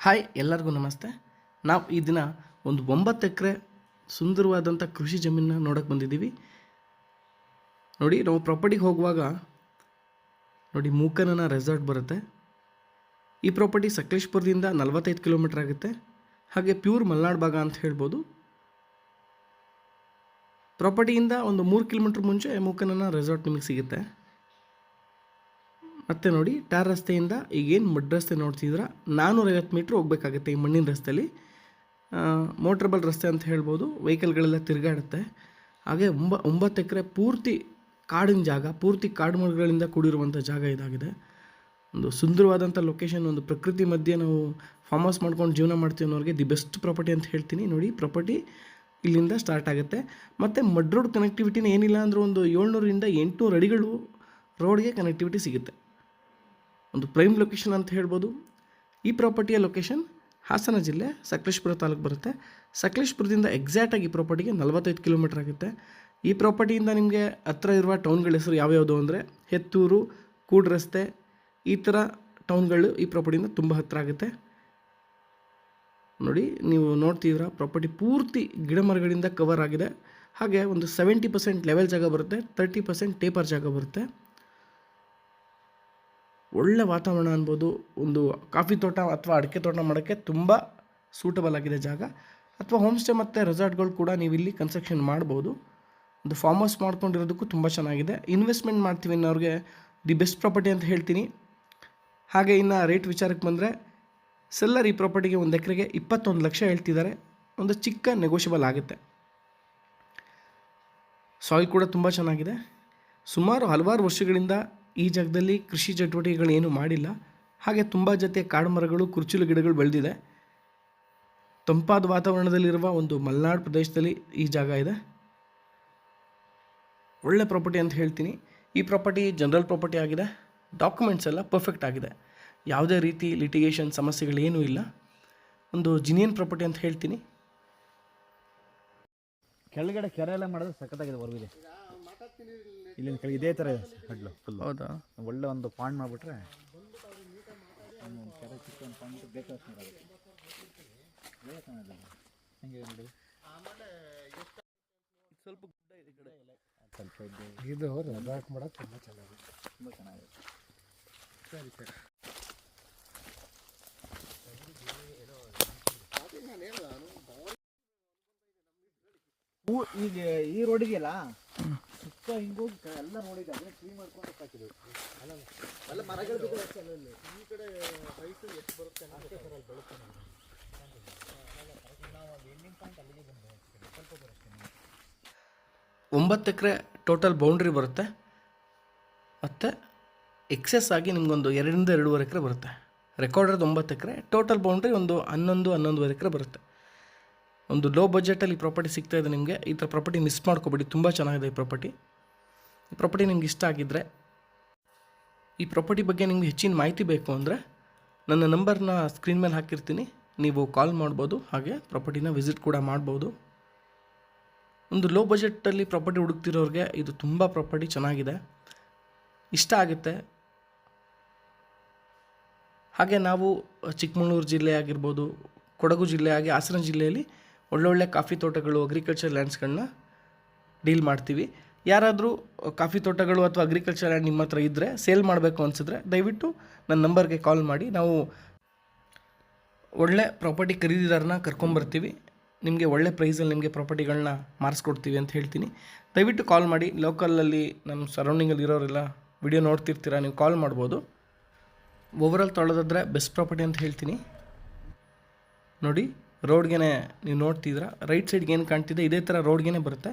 Hi, ಎಲ್ಲರಿಗೂ ನಮಸ್ತೆ. ನಾವು ಈ ದಿನ ಒಂದು ಒಂಬತ್ತು ಎಕರೆ ಸುಂದರವಾದಂಥ ಕೃಷಿ ಜಮೀನನ್ನ ನೋಡೋಕ್ಕೆ ಬಂದಿದ್ದೀವಿ. ನೋಡಿ, ನಾವು ಪ್ರಾಪರ್ಟಿಗೆ ಹೋಗುವಾಗ ನೋಡಿ ಮೂಕನನ ರೆಸಾರ್ಟ್ ಬರುತ್ತೆ. ಈ ಪ್ರಾಪರ್ಟಿ ಸಕಲೇಶ್ಪುರದಿಂದ ನಲವತ್ತೈದು ಕಿಲೋಮೀಟ್ರ್ ಆಗುತ್ತೆ. ಹಾಗೆ ಪ್ಯೂರ್ ಮಲ್ನಾಡ್ ಭಾಗ ಅಂತ ಹೇಳ್ಬೋದು. ಪ್ರಾಪರ್ಟಿಯಿಂದ ಒಂದು ಮೂರು ಕಿಲೋಮೀಟ್ರ್ ಮುಂಚೆ ಮೂಕನನ ರೆಸಾರ್ಟ್ ನಿಮಗೆ ಸಿಗುತ್ತೆ. ಮತ್ತೆ ನೋಡಿ, ಟಾರ್ ರಸ್ತೆಯಿಂದ ಈಗೇನು ಮಡ್ ರಸ್ತೆ ನೋಡ್ತಿದ್ರ ನಾನ್ನೂರೈವತ್ತು ಮೀಟ್ರ್ ಹೋಗ್ಬೇಕಾಗತ್ತೆ ಈ ಮಣ್ಣಿನ ರಸ್ತೆಯಲ್ಲಿ ಮೋಟ್ರಬಲ್ ರಸ್ತೆ ಅಂತ ಹೇಳ್ಬೋದು, ವೆಹಿಕಲ್ಗಳೆಲ್ಲ ತಿರುಗಾಡುತ್ತೆ. ಹಾಗೆ ಒಂಬ, ಒಂಬತ್ತು ಎಕರೆ ಪೂರ್ತಿ ಕಾಡಿನ ಜಾಗ, ಪೂರ್ತಿ ಕಾಡು ಮರಗಳಿಂದ ಕೂಡಿರುವಂಥ ಜಾಗ ಇದಾಗಿದೆ. ಒಂದು ಸುಂದರವಾದಂಥ ಲೊಕೇಶನ್ ಒಂದು ಪ್ರಕೃತಿ ಮಧ್ಯೆ ನಾವು ಫಾರ್ಮ್ ಹೌಸ್ ಮಾಡ್ಕೊಂಡು ಜೀವನ ಮಾಡ್ತೀವಿ ಅನ್ನೋರಿಗೆ ದಿ ಬೆಸ್ಟ್ ಪ್ರಾಪರ್ಟಿ ಅಂತ ಹೇಳ್ತೀನಿ. ನೋಡಿ, ಪ್ರಾಪರ್ಟಿ ಇಲ್ಲಿಂದ ಸ್ಟಾರ್ಟ್ ಆಗುತ್ತೆ. ಮತ್ತು ಮಡ್ ರೋಡ್ ಕನೆಕ್ಟಿವಿಟಿನ ಏನಿಲ್ಲ ಅಂದರೂ ಒಂದು ಏಳ್ನೂರಿಂದ ಎಂಟುನೂರು ಅಡಿಗಳು ರೋಡ್ಗೆ ಕನೆಕ್ಟಿವಿಟಿ ಸಿಗುತ್ತೆ. ಒಂದು ಪ್ರೈಮ್ ಲೊಕೇಶನ್ ಅಂತ ಹೇಳ್ಬೋದು. ಈ ಪ್ರಾಪರ್ಟಿಯ ಲೊಕೇಶನ್ ಹಾಸನ ಜಿಲ್ಲೆ ಸಕಲೇಶ್ಪುರ ತಾಲೂಕು ಬರುತ್ತೆ. ಸಕಲೇಶ್ಪುರದಿಂದ ಎಕ್ಸಾಕ್ಟಾಗಿ ಈ ಪ್ರಾಪರ್ಟಿಗೆ ನಲವತ್ತೈದು ಕಿಲೋಮೀಟರ್ ಆಗುತ್ತೆ. ಈ ಪ್ರಾಪರ್ಟಿಯಿಂದ ನಿಮಗೆ ಹತ್ರ ಇರುವ ಟೌನ್ಗಳ ಹೆಸರು ಯಾವ್ಯಾವುದು ಅಂದರೆ ಹೆತ್ತೂರು ಕೂಡ್ ರಸ್ತೆ ಈ ಥರ ಟೌನ್ಗಳು ಈ ಪ್ರಾಪರ್ಟಿಯಿಂದ ತುಂಬ ಹತ್ತಿರ ಆಗುತ್ತೆ. ನೋಡಿ, ನೀವು ನೋಡ್ತಿದ್ದೀರಾ ಪ್ರಾಪರ್ಟಿ ಪೂರ್ತಿ ಗಿಡ ಮರಗಳಿಂದ ಕವರ್ ಆಗಿದೆ. ಹಾಗೆ ಒಂದು ಸೆವೆಂಟಿ ಪರ್ಸೆಂಟ್ ಲೆವೆಲ್ ಜಾಗ ಬರುತ್ತೆ ತರ್ಟಿ ಪರ್ಸೆಂಟ್ ಟೇಪರ್ ಜಾಗ ಬರುತ್ತೆ. ಒಳ್ಳೆ ವಾತಾವರಣ ಅನ್ಬೋದು. ಒಂದು ಕಾಫಿ ತೋಟ ಅಥವಾ ಅಡಿಕೆ ತೋಟ ಮಾಡೋಕ್ಕೆ ತುಂಬ ಸೂಟಬಲ್ ಆಗಿದೆ ಜಾಗ. ಅಥವಾ ಹೋಮ್ ಸ್ಟೇ ಮತ್ತು ರೆಸಾರ್ಟ್ಗಳು ಕೂಡ ನೀವು ಇಲ್ಲಿ ಕನ್ಸ್ಟ್ರಕ್ಷನ್ ಮಾಡ್ಬೋದು. ಒಂದು ಫಾರ್ಮ್ ಹೌಸ್ ಮಾಡ್ಕೊಂಡಿರೋದಕ್ಕೂ ತುಂಬ ಚೆನ್ನಾಗಿದೆ. ಇನ್ವೆಸ್ಟ್ಮೆಂಟ್ ಮಾಡ್ತೀವಿ ಅನ್ನೋರಿಗೆ ದಿ ಬೆಸ್ಟ್ ಪ್ರಾಪರ್ಟಿ ಅಂತ ಹೇಳ್ತೀನಿ. ಹಾಗೆ ಇನ್ನು ರೇಟ್ ವಿಚಾರಕ್ಕೆ ಬಂದರೆ ಸೆಲ್ಲರ್ ಈ ಪ್ರಾಪರ್ಟಿಗೆ ಒಂದು ಎಕರೆಗೆ ಇಪ್ಪತ್ತೊಂದು ಲಕ್ಷ ಹೇಳ್ತಿದ್ದಾರೆ. ಒಂದು ಚಿಕ್ಕ ನೆಗೋಷಿಯಬಲ್ ಆಗುತ್ತೆ. ಸಾಯಿಲ್ ಕೂಡ ತುಂಬ ಚೆನ್ನಾಗಿದೆ. ಸುಮಾರು ಹಲವಾರು ವರ್ಷಗಳಿಂದ ಈ ಜಾಗದಲ್ಲಿ ಕೃಷಿ ಚಟುವಟಿಕೆಗಳು ಏನೂ ಮಾಡಿಲ್ಲ. ಹಾಗೆ ತುಂಬ ಜೊತೆ ಕಾಡು ಮರಗಳು ಕುರ್ಚಿಲು ಗಿಡಗಳು ಬೆಳೆದಿದೆ. ತಂಪಾದ ವಾತಾವರಣದಲ್ಲಿರುವ ಒಂದು ಮಲೆನಾಡು ಪ್ರದೇಶದಲ್ಲಿ ಈ ಜಾಗ ಇದೆ. ಒಳ್ಳೆ ಪ್ರಾಪರ್ಟಿ ಅಂತ ಹೇಳ್ತೀನಿ. ಈ ಪ್ರಾಪರ್ಟಿ ಜನರಲ್ ಪ್ರಾಪರ್ಟಿ ಆಗಿದೆ. ಡಾಕ್ಯುಮೆಂಟ್ಸ್ ಎಲ್ಲ ಪರ್ಫೆಕ್ಟ್ ಆಗಿದೆ. ಯಾವುದೇ ರೀತಿ ಲಿಟಿಗೇಷನ್ ಸಮಸ್ಯೆಗಳೇನೂ ಇಲ್ಲ. ಒಂದು ಜಿನಿಯನ್ ಪ್ರಾಪರ್ಟಿ ಅಂತ ಹೇಳ್ತೀನಿ. ಕೆಳಗಡೆ ಕೆರೆ ಎಲ್ಲ ಮಾಡಿದ್ರೆ ಸಖತ್ತಾಗಿದೆ ಹೊರಗಿದೆ ಇಲ್ಲಿಂದ ಕೆಳಗೆ ಇದೇ ಥರ ಹಡ್ಲು ಫುಲ್ ಹೌದಾ ಒಳ್ಳೆ ಒಂದು ಪಾಂಡ್ ಮಾಡಿಬಿಟ್ರೆ ಕೆರೆ ಚಿಕ್ಕ ಒಂದು ಪಾಂಡ್ ಹೆಂಗೆ ನೋಡಿ ಸ್ವಲ್ಪ ಗುಡ್ಡ ಇದೆ ಈ ಕಡೆ ಸ್ವಲ್ಪ ಇದ್ದು ಇದು ರಜಾಕ್ ಮಾಡೋಕೆ ತುಂಬ ಚೆನ್ನಾಗಿದೆ ತುಂಬ ಚೆನ್ನಾಗಿದೆ ಸರಿ ಸರಿ ಈಗ ಈ ರೋಡಿಗೆಲ್ಲ ಸುತ್ತ ಹಿಂಗೋಗಿ ಎಲ್ಲ ನೋಡಿದ್ದೆ ಅದನ್ನ ಕ್ಲೀನ್ ಮಾಡ್ಕೊಂಡು ಸಾಕಿದ್ರು. ಅಲ್ಲ ಮರಗಳು ಬಿದ್ದಿದೆ ಅಷ್ಟೇ ಅಲ್ಲಲ್ಲಿ. ಈ ಕಡೆ ಎಷ್ಟು ಬರುತ್ತೆ ಅಷ್ಟೇ ಸರ್ ಅಲ್ಲಿ ಬೆಳಕು ಒಂಬತ್ತು ಎಕರೆ ಟೋಟಲ್ ಬೌಂಡ್ರಿ ಬರುತ್ತೆ. ಮತ್ತು ಎಕ್ಸೆಸ್ ಆಗಿ ನಿಮಗೊಂದು ಎರಡರಿಂದ ಎರಡೂವರೆ ಎಕರೆ ಬರುತ್ತೆ. ರೆಕಾರ್ಡರ್ದು ಒಂಬತ್ತು ಎಕರೆ. ಟೋಟಲ್ ಬೌಂಡ್ರಿ ಒಂದು ಹನ್ನೊಂದು ಹನ್ನೊಂದುವರೆ ಎಕರೆ ಬರುತ್ತೆ. ಒಂದು ಲೋ ಬಜೆಟಲ್ಲಿ ಈ ಪ್ರಾಪರ್ಟಿ ಸಿಗ್ತಾಯಿದೆ ಇದೆ ನಿಮಗೆ. ಈ ಥರ ಪ್ರಾಪರ್ಟಿ ಮಿಸ್ ಮಾಡ್ಕೋಬೇಡಿ. ತುಂಬ ಚೆನ್ನಾಗಿದೆ ಈ ಪ್ರಾಪರ್ಟಿ ಈ ಪ್ರಾಪರ್ಟಿ ನಿಮ್ಗೆ ಇಷ್ಟ ಆಗಿದ್ದರೆ ಈ ಪ್ರಾಪರ್ಟಿ ಬಗ್ಗೆ ನಿಮ್ಗೆ ಹೆಚ್ಚಿನ ಮಾಹಿತಿ ಬೇಕು ಅಂದರೆ, ನನ್ನ ನಂಬರ್ನ ಸ್ಕ್ರೀನ್ ಮೇಲೆ ಹಾಕಿರ್ತೀನಿ. ನೀವು ಕಾಲ್ ಮಾಡ್ಬೋದು, ಹಾಗೆ ಪ್ರಾಪರ್ಟಿನ ವಿಸಿಟ್ ಕೂಡ ಮಾಡ್ಬೋದು. ಒಂದು ಲೋ ಬಜೆಟಲ್ಲಿ ಪ್ರಾಪರ್ಟಿ ಹುಡುಕ್ತಿರೋರಿಗೆ ಇದು ತುಂಬ ಪ್ರಾಪರ್ಟಿ ಚೆನ್ನಾಗಿದೆ. ಇಷ್ಟ ಆಗುತ್ತೆ. ಹಾಗೆ ನಾವು ಚಿಕ್ಕಮಗಳೂರು ಜಿಲ್ಲೆ ಆಗಿರ್ಬೋದು, ಕೊಡಗು ಜಿಲ್ಲೆ ಹಾಗೆ ಹಾಸನ ಜಿಲ್ಲೆಯಲ್ಲಿ ಒಳ್ಳೊಳ್ಳೆ ಕಾಫಿ ತೋಟಗಳು ಅಗ್ರಿಕಲ್ಚರ್ ಲ್ಯಾಂಡ್ಸ್ಗಳನ್ನ ಡೀಲ್ ಮಾಡ್ತೀವಿ. ಯಾರಾದರೂ ಕಾಫಿ ತೋಟಗಳು ಅಥವಾ ಅಗ್ರಿಕಲ್ಚರ್ ಲ್ಯಾಂಡ್ ನಿಮ್ಮ ಹತ್ರ ಇದ್ದರೆ ಸೇಲ್ ಮಾಡಬೇಕು ಅನಿಸಿದ್ರೆ ದಯವಿಟ್ಟು ನನ್ನ ನಂಬರ್ಗೆ ಕಾಲ್ ಮಾಡಿ. ನಾವು ಒಳ್ಳೆ ಪ್ರಾಪರ್ಟಿ ಖರೀದಿದಾರನ ಕರ್ಕೊಂಬರ್ತೀವಿ. ನಿಮಗೆ ಒಳ್ಳೆ ಪ್ರೈಸಲ್ಲಿ ನಿಮಗೆ ಪ್ರಾಪರ್ಟಿಗಳನ್ನ ಮಾರಿಸ್ಕೊಡ್ತೀವಿ ಅಂತ ಹೇಳ್ತೀನಿ. ದಯವಿಟ್ಟು ಕಾಲ್ ಮಾಡಿ. ಲೋಕಲಲ್ಲಿ ನಮ್ಮ ಸರೌಂಡಿಂಗಲ್ಲಿ ಇರೋರೆಲ್ಲ ವಿಡಿಯೋ ನೋಡ್ತಿರ್ತೀರ, ನೀವು ಕಾಲ್ ಮಾಡ್ಬೋದು. ಓವರಾಲ್ ತೊಳೆದಾದ್ರೆ ಬೆಸ್ಟ್ ಪ್ರಾಪರ್ಟಿ ಅಂತ ಹೇಳ್ತೀನಿ. ನೋಡಿ ರೋಡ್ಗೆ ನೀವು ನೋಡ್ತಿದ್ರ ರೈಟ್ ಸೈಡ್ಗೆ ಏನು ಕಾಣ್ತಿದೆ, ಇದೇ ಥರ ರೋಡ್ಗೆ ಬರುತ್ತೆ.